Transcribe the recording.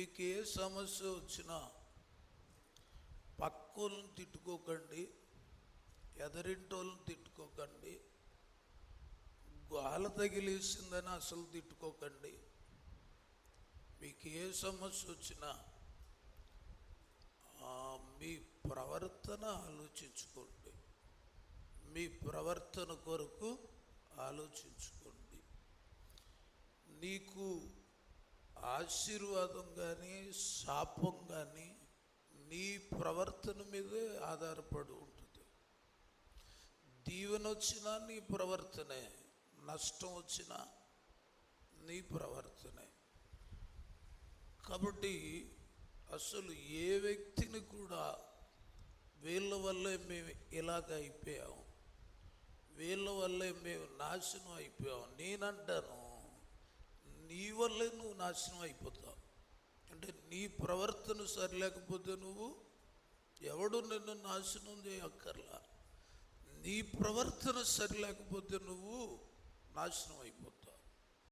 మీకు ఏ సమస్య వచ్చినా పక్కోళ్ళని తిట్టుకోకండి ఎదరింటోళ్ళని తిట్టుకోకండి గాల తగిలేసిందని అసలు తిట్టుకోకండి. మీకు ఏ సమస్య వచ్చినా మీ ప్రవర్తన ఆలోచించుకోండి. మీ ప్రవర్తన కొరకు ఆలోచించుకోండి. నీకు ఆశీర్వాదం కానీ శాపం కానీ నీ ప్రవర్తన మీదే ఆధారపడి ఉంటుంది. దీవెన వచ్చినా నీ ప్రవర్తనే నష్టం వచ్చినా నీ ప్రవర్తనే. కాబట్టి అసలు ఏ వ్యక్తిని కూడా వీళ్ళ వల్లే మేము ఇలాగ అయిపోయాం. వీళ్ళ వల్లే మేము నాశనం అయిపోయాం. నేనంటాను నీ వల్లే నువ్వు నాశనం అయిపోతావు. అంటే నీ ప్రవర్తన సరిలేకపోతే నువ్వు ఎవడు నిన్ను నాశనం చేయక్కర్లా. నీ ప్రవర్తన సరిలేకపోతే నువ్వు నాశనం అయిపోతావు.